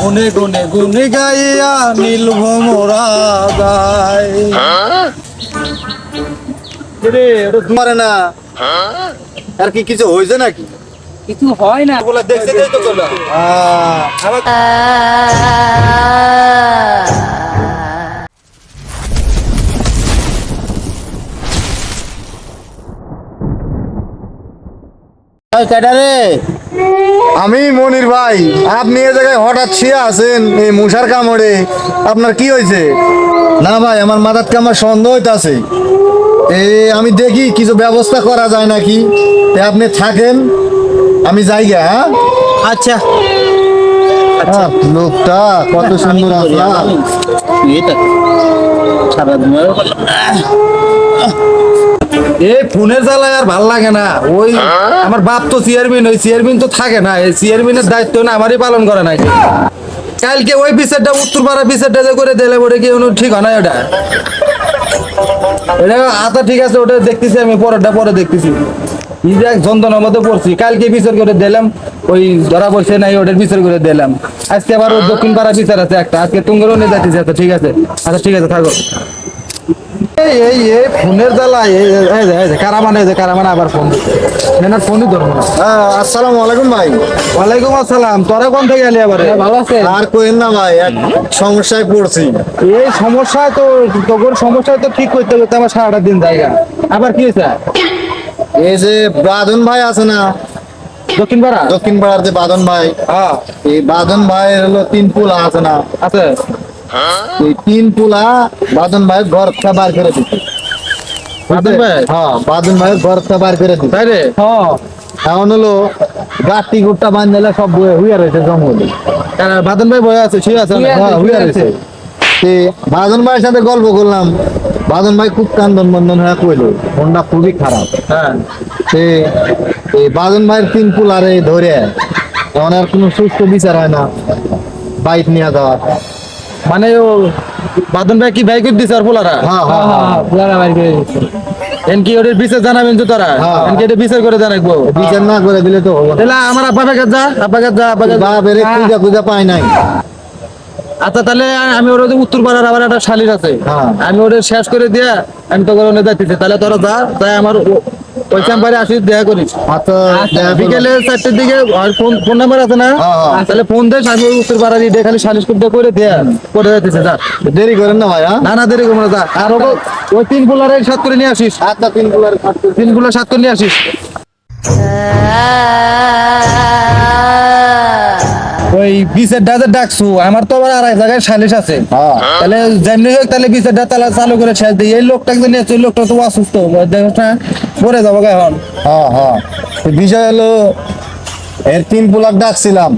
গুনে গুনে গুনে গাইয়া নীল ভোমরা গায় রে ওটা না। আর কি কিছু হয়েছে নাকি? কিছু হয় না। বলে দেখতে দেই তো তোলা আমার ক্যাডারে আমি মনির ভাই, আপনি এ জায়গায় হঠাৎ ছিয়া আছেন এই মশার কামড়ে, আপনার কি হয়েছে? না ভাই, আমার মাথার কামার সন্দেহ আছে এ, আমি দেখি কিছু ব্যবস্থা করা যায় নাকি? আপনি থাকেন, আমি যাই গা হ্যাঁ? আচ্ছা। লোকটা কত সুন্দর এই ফোনের জ্বালায় আর ভালো লাগে না। ওই আমার বাপ তো চেয়ারম্যান ওই চেয়ারম্যান তো থাকে না। এই চেয়ারম্যানের দায়িত্ব না আমারই পালন করে নাই। কালকে ওই বিচারটা উত্তর পাড়া বিচারটা যে করে দিলে, ওটা কি ঠিক হয় না ওটা? এটা আচ্ছা ঠিক আছে, ওটা দেখতেছি আমি, পরেরটা পরে দেখতেছি। যন্ত্রণার মধ্যে পড়ছি। কালকে বিচার করে দিলাম ওই ধরা পড়ছে নাই ওটার বিচার করে দিলাম। আজকে আবার দক্ষিণ পাড়া বিচার আছে একটা। আজকে তুঙ্গেরও নিয়ে যাচ্ছি আচ্ছা ঠিক আছে? আচ্ছা ঠিক আছে থাকো। এই এই এই ফোনের জ্বালা এই এই- এই যে- এই যে কারামান এই যে কারামান আবার ফোন নেনার ফোনই ধরবো না। হ্যাঁ আসসালামু আলাইকুম ভাই। ওয়ালাইকুম আসসালাম। তোরা কোন থেকে এলি আবার? ভালো আছে আর কোয়েন না ভাই এক সমস্যায় পড়ছি। এই সমস্যায় তো তোর সমস্যায় তো ঠিক করতে করতে আমার সারাটা দিন জায়গা। আবার কি হয়েছে? এই যে বাদন ভাই আছে না? দক্ষিণ পাড়া দক্ষিণ পাড়ার যে বাদন ভাই হ্যাঁ। এই বাদন ভাইয়ের হলো তিন পুলা আছে না? আছে। এই তিন পুলা বাদন ভাই ঘরটা বার করে দিচ্ছে বাদন ভাই? হ্যাঁ বাদন ভাই ঘরটা বার করে দিচ্ছে তাই রে? হ্যাঁ। এখন হলো গাছটি গুটটা বান্ধলে সব হুইয়া রয়েছে জঙ্গলে। বাদন ভাই বয়ে আছে ঠিক আছে হ্যাঁ, হুইয়া রয়েছে। আছে। বাদন ভাইয়ের সাথে গল্প করলাম। বাদন ভাই খুব কান্দন বন্ধন হয়ে কইলো ফোনটা খুবই খারাপ। হ্যাঁ। সে এই বাদন ভাইয়ের তিন পুলারে ধরে এখন আর কোনো সুস্থ বিচার হয় না বাইক নিয়ে যাওয়া। মানে ও বাদন ভাই কি ভাই করে দিছে আর পোলারা? হ্যাঁ হ্যাঁ হ্যাঁ করে এন কি ওদের বিচার জানাবেন তো তারা? হ্যাঁ। এন কি এটা বিচার করে জানাব বিচার না করে দিলে তো হব তাহলে আমার আব্বা কাছে যা আব্বা কাছে যা আব্বা কাছে যা। বাপ এরে খুঁজা খুঁজা পাই নাই। আচ্ছা তাহলে আমি ওর ওদের উত্তর পাড়ার আবার একটা শালির আছে। হ্যাঁ। আমি ওদের শেষ করে দিয়া আমি তোকে ওনে যাইতেছি তাহলে তোরা যা তাই আমার ওই চাম্পারে আসি দেখা করিস। দেখা করলাম। বিকেলে চারটের দিকে ফোন ফোন নাম্বার আছে না? হ্যাঁ, হ্যাঁ। তাহলে ফোন দেশ আমি ওই খালি করতে করে দেয়া করে যাইতেছে যা। দেরি করেন না ভাই হ্যাঁ? না না দেরি করব না যা। আর ওকে ওই তিন গুলারে সাত করে নিয়ে আসিস। আটটা তিন পুলার তিন সাত করে নিয়ে আসিস। বিচের ডাতে ডাকছু আমার তো আবার আর জায়গায় সালিশ আছে। হ্যাঁ। তাহলে যেমনি হোক তাহলে বিচার ডা তালা চালু করে ছেড়ে দিই। এই লোকটাকে যে নিয়েছে ওই লোকটা তো অসুস্থ দেখো না পরে যাব এখন। হ্যাঁ হ্যাঁ। তো বিষয় হলো এর তিন পুলাক ডাকছিলাম।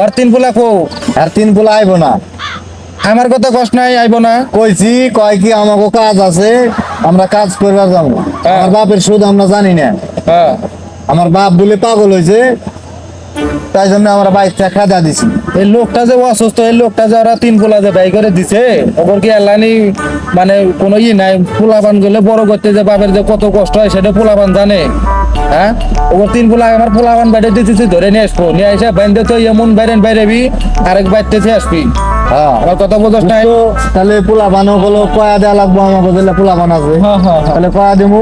ওর তিন পোলা কো আর তিন পুলা আইবো না। আমার কথা কষ্ট নাই আইব না। কইছি কয় কি আমাকে কাজ আছে আমরা কাজ করবার যাব। আমার বাপের সুদ আমরা জানি না। হ্যাঁ। আমার বাপ বলে পাগল হয়েছে তাই জন্য আমরা বাইকটা খাদা দিছি। এই লোকটা যে অসুস্থ এই লোকটা যে ওরা তিন পোলা যে বাই করে দিছে ওপর কি এলানি মানে কোনো ই নাই? পোলাপান গেলে বড় করতে যে বাপের যে কত কষ্ট হয় সেটা পোলাপান জানে। হ্যাঁ? ওপর তিন পোলা আমার পোলাপান বাইরে দিতেছি ধরে নিয়ে আসব। নিয়ে এসে বাইন্দে তো এমন বাইরেন বাইরেবি আরেক বাইরতেছে আসবি। হ্যাঁ আমার কথা বোঝাস নাই? তাহলে হলো কয়া দেওয়া লাগবো আছে হ্যাঁ, হ্যাঁ। তাহলে কয়া দেবো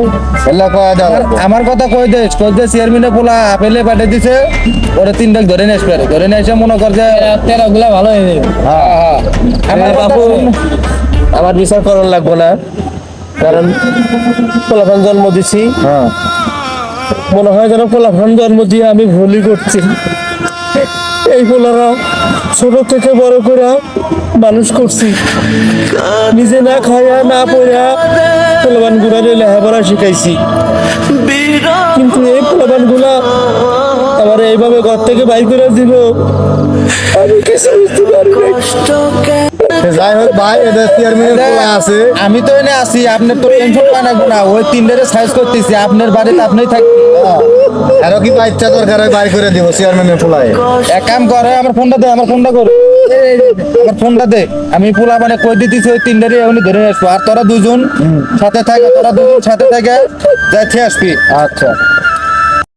এলে কয়া দেওয়া লাগবো। আমার কথা কই দে কই দে চেয়ারম্যানে পোলা আপেলে পাঠে দিছে ওরে তিন ডাক ধরে নিয়ে আসবে ধরে নিয়ে এসে মনে কর যে তেরো গুলা ভালো হয়ে যাবে। হ্যাঁ। আমার বাবু আমার বিচার করার লাগবো না। কারণ পোলাপান জন্ম দিছি। হ্যাঁ। মনে হয় যেন পোলাপান জন্ম দিয়ে আমি ভুলই করছি। এই পোলারা ছোট থেকে বড় করে মানুষ করছি। নিজে না খাইয়া না পড়া পোলাপান গুলারে লেখাপড়া শিখাইছি। কিন্তু এই পোলাপানগুলা আমার এইভাবে ঘর থেকে বাইর করে দিব। আমি কিছু বুঝতে পারি যাই হোক ভাই এদের চেয়ারম্যানের আছে। আমি তো এনে আছি আপনার তো টেনশন বানাবো না। ওই তিনটারে সাইজ করতেছি আপনার বাড়িতে আপনি থাকি আরও কি বাইকটা দরকার হয় বাইর করে দিব চেয়ারম্যানের পোলায়। এক কাম করে আমার ফোনটা দে আমার ফোনটা করে। আমার ফোনটা দে। আমি পোলা মানে কই দিতেছি ওই তিনটারে এমনি ধরে আসব। আর তোরা দুজন সাথে থাকে তোরা দুজন সাথে থাকে যাই আসবি। আচ্ছা।